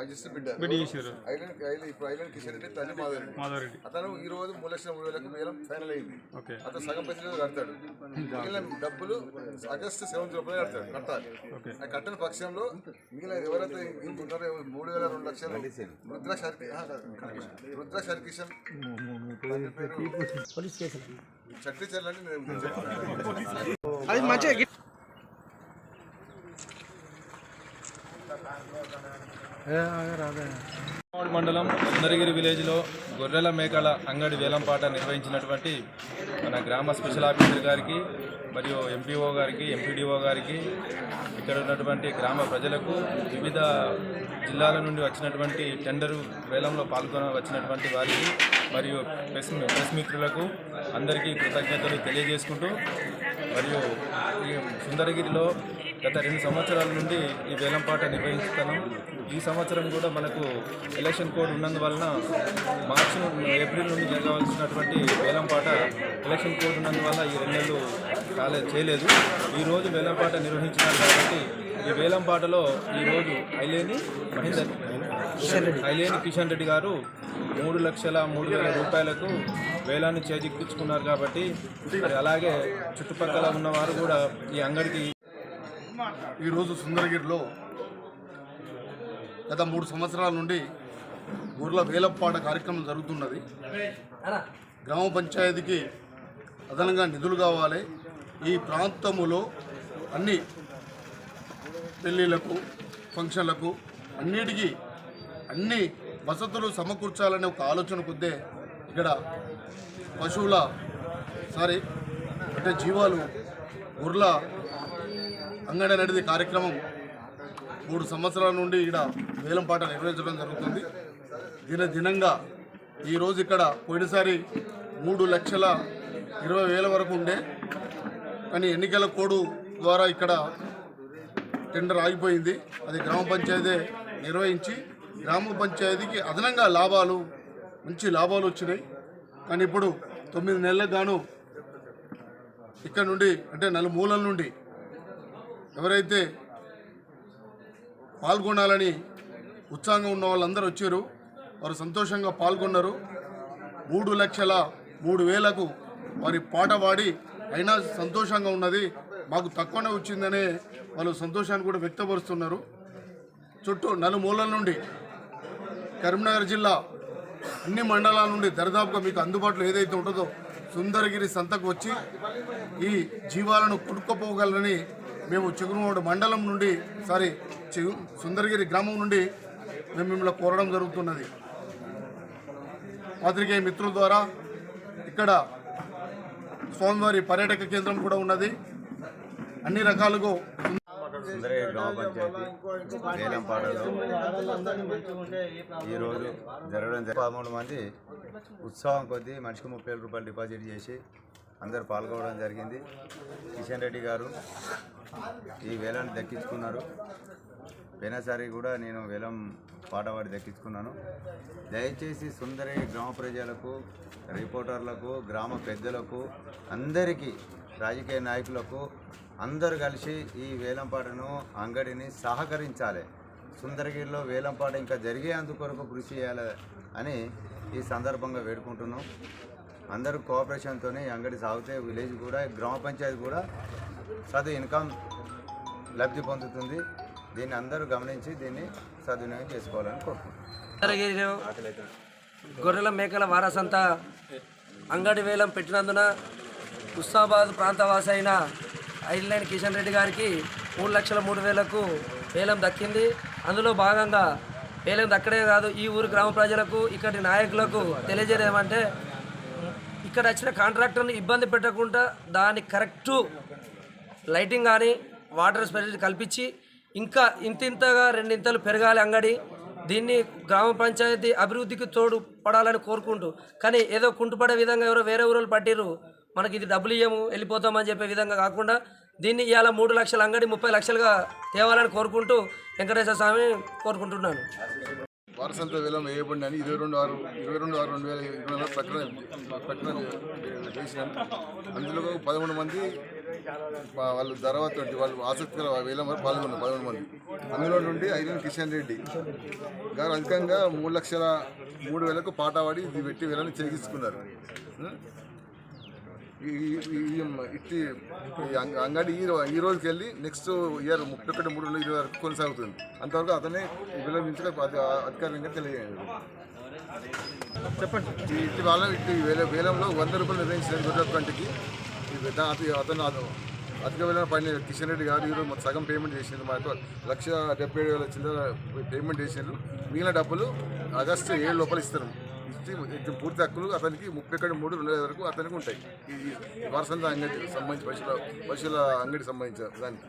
ఐలీ ఇప్పుడు ఐలాండ్ కిషన్ రెడ్డి తల్లి మాధవరెడ్డి మాధవరెడ్డి అతను ఈ రోజు మూడు లక్షల మూడు వేలకు వేలం ఫైనల్ అయింది. ఓకే. అతను సగం పైసలు కడతాడు. మిగిలిన డబ్బులు ఆగస్టు సెవెంత్ రూపాయలు కడతాడు కట్టాలి. ఓకే. ఆ కట్టిన పక్షంలో మిగిలిన ఎవరైతే ఇంకున్నారో మూడు వేల రెండు లక్షలు రుద్ర షర్కి రుద్ర షర్కిషన్ పోలీస్ స్టేషన్. చట్టి చెప్తాను అది మంచిగా మండలం సుందరగిరి విలేజ్లో గొర్రెల మేకల అంగడి వేలంపాట నిర్వహించినటువంటి మన గ్రామ స్పెషల్ ఆఫీసర్ గారికి మరియు ఎంపీఓ గారికి ఎంపీడీఓ గారికి ఇక్కడ ఉన్నటువంటి గ్రామ ప్రజలకు వివిధ జిల్లాల నుండి వచ్చినటువంటి టెండరు వేలంలో పాల్గొన వచ్చినటువంటి వారికి మరియు ప్రెస్ ప్రెస్ మిత్రులకు అందరికీ కృతజ్ఞతలు తెలియజేసుకుంటూ మరియు సుందరగిరిలో గత రెండు సంవత్సరాల నుండి ఈ వేలంపాట నిర్వహిస్తున్నాం. ఈ సంవత్సరం కూడా మనకు ఎలక్షన్ కోడ్ ఉన్నందువలన మార్చి నుండి ఏప్రిల్ నుండి జరగవలసినటువంటి వేలంపాట ఎలక్షన్ కోడ్ ఉన్నందువల్ల ఈ రెండు నెలలు కాలే చేయలేదు. ఈ రోజు వేలంపాట నిర్వహించినారు కాబట్టి ఈ వేలంపాటలో ఈరోజు ఐలేని మహేందర్ ఐలేని కిషన్ రెడ్డి గారు మూడు లక్షల మూడు వేల రూపాయలకు వేలాన్ని చేజిక్కించుకున్నారు కాబట్టి మరి అలాగే చుట్టుపక్కల ఉన్నవారు కూడా ఈ అంగడికి ఈరోజు సుందరగిరిలో గత మూడు సంవత్సరాల నుండి ఊర్ల వేలపాట కార్యక్రమం జరుగుతున్నది. గ్రామ పంచాయతీకి అదనంగా నిధులు కావాలి. ఈ ప్రాంతములో అన్ని పెళ్ళిళ్ళకు ఫంక్షన్లకు అన్నిటికీ అన్ని వసతులు సమకూర్చాలనే ఒక ఆలోచన కొద్దే ఇక్కడ పశువుల సారీ అంటే జీవాలు గొర్రెల అంగడ నడిది కార్యక్రమం మూడు సంవత్సరాల నుండి ఇక్కడ వేలంపాట నిర్వహించడం జరుగుతుంది. దిన దినంగా ఈరోజు ఇక్కడ పోయినసారి మూడు లక్షల ఇరవై వేల వరకు ఉండే. కానీ ఎన్నికల కోడ్ ద్వారా ఇక్కడ టెండర్ ఆగిపోయింది. అది గ్రామ పంచాయతీ నిర్వహించి గ్రామ పంచాయతీకి అదనంగా లాభాలు మంచి లాభాలు వచ్చినాయి. కానీ ఇప్పుడు తొమ్మిది నెలలకు గాను ఇక్కడ నుండి అంటే నలుమూలల నుండి ఎవరైతే పాల్గొనాలని ఉత్సాహంగా ఉన్న వాళ్ళందరూ వచ్చారు వారు సంతోషంగా పాల్గొన్నారు. మూడు లక్షల మూడు వేలకు వారి పాట పాడి అయినా సంతోషంగా ఉన్నది. మాకు తక్కువనే వచ్చిందనే వాళ్ళు సంతోషాన్ని కూడా వ్యక్తపరుస్తున్నారు. చుట్టూ నలుమూలల నుండి కరీంనగర్ జిల్లా అన్ని మండలాల నుండి దరిదాపుగా మీకు అందుబాటులో ఏదైతే ఉంటుందో సుందరగిరి సంతకు వచ్చి ఈ జీవాలను కొనుక్కోపోగలరని మేము చిగురుమూడు మండలం నుండి సారీ చిగు సుందరగిరి గ్రామం నుండి మేము మిమ్మల్ని కోరడం జరుగుతున్నది పాత్రికేయ మిత్రుల ద్వారా ఇక్కడ స్వామివారి పర్యాటక కేంద్రం కూడా ఉన్నది అన్ని రకాలుగా సుందరయ్య గ్రామ పంచాయతీ వేలంపాటలో ఈరోజు జరగడం జరిగింది. పదమూడు మంది ఉత్సవం కొద్దీ మనిషికి ముప్పై రూపాయలు డిపాజిట్ చేసి అందరు పాల్గొనడం జరిగింది. కిషన్ రెడ్డి గారు ఈ వేలాన్ని దక్కించుకున్నారు. పోయినసారి కూడా నేను వేలం పాటవాడి దక్కించుకున్నాను. దయచేసి సుందరి గ్రామ ప్రజలకు రిపోర్టర్లకు గ్రామ పెద్దలకు అందరికీ రాజకీయ నాయకులకు అందరూ కలిసి ఈ వేలంపాటను అంగడిని సహకరించాలి. సుందరగిరిలో వేలంపాట ఇంకా జరిగే అందుకొరకు కృషి చేయాలి అని ఈ సందర్భంగా వేడుకుంటున్నాం. అందరూ కోఆపరేషన్తోనే అంగడి సాగితే విలేజ్ కూడా గ్రామ పంచాయతీ కూడా సదు ఇన్కమ్ లబ్ధి పొందుతుంది. దీన్ని అందరూ గమనించి దీన్ని సద్వినియోగం చేసుకోవాలని కోరుకుంటున్నాను గొర్రెల మేకల వారసంత అంగడి వేలం పెట్టినందున హుస్నాబాద్ ప్రాంతవాసి అయిన ఐర్లైన్ కిషన్ రెడ్డి గారికి మూడు లక్షల మూడు వేలకు వేలం దక్కింది. అందులో భాగంగా వేలం దక్కడే కాదు ఈ ఊరు గ్రామ ప్రజలకు ఇక్కడి నాయకులకు తెలియజేయడం ఏమంటే ఇక్కడ వచ్చిన కాంట్రాక్టర్ని ఇబ్బంది పెట్టకుండా దాని కరెక్టు లైటింగ్ కానీ వాటర్ ఫెసిలిటీ కల్పించి ఇంకా ఇంతింతగా రెండింతలు పెరగాలి అంగడి. దీన్ని గ్రామ పంచాయతీ అభివృద్ధికి తోడు పడాలని కోరుకుంటూ కానీ ఏదో కుంటుపడే విధంగా ఎవరో వేరే ఊరోళ్ళు పట్టిర్రు. మనకి ఇది డబ్బులు ఇయ్యము వెళ్ళిపోతామని చెప్పే విధంగా కాకుండా దీన్ని ఇవాళ మూడు లక్షల అంగడి ముప్పై లక్షలుగా తేవాలని కోరుకుంటూ వెంకటేశ్వర స్వామి కోరుకుంటున్నాను. వారసంత వేలం వేయబడి అని ఇరవై రెండు ఆరు ఇరవై రెండు ఆరు రెండు వేల ఇరవై నాలుగు ప్రకటన ప్రకటన చేసినాను అందులో పదమూడు మంది వాళ్ళు తర్వాత వాళ్ళు ఆసక్తికర వేలం వరకు పాల్గొన్నారు పదకొండు మంది. అందులో నుండి ఐరన్ కిషన్ రెడ్డి గారు అధికంగా మూడు లక్షల మూడు వేలకు పాట పాడి ఇది పెట్టి వేలని చేయించుకున్నారు ఇట్టి ఈ అంగ- అంగడి ఈ ఈ రోజుకి వెళ్ళి నెక్స్ట్ ఇయర్ ముప్పై ఒకటి మూడు ఇరవై వరకు కొనసాగుతుంది. అంతవరకు అతనే విలపించక అధికారికంగా తెలియజేయండి. చెప్పండి. ఇట్టి వాళ్ళ ఇట్టి వేల వేలంలో వంద రూపాయలు నిర్ణయించిన గొర్రెల కంటికి అతను అతను అధిక వేల పైన కిషన్ రెడ్డి గారు ఈరోజు మాకు సగం పేమెంట్ చేసిండ్రు మాకు లక్ష డెబ్బై ఏడు వేల చిల్లర పేమెంట్ చేసిండ్రు మిగిలిన డబ్బులు ఆగస్టు ఏడు లోపల ఇస్తారు. నుంచి పూర్తి హక్కులు అతనికి ముప్పై ఒకటి మూడు రెండు వరకు అతనికి ఉంటాయి. ఈ వారసంత వరసంత అంగడి సంబంధించి పశువుల పశువుల అంగడికి సంబంధించిన దానికి.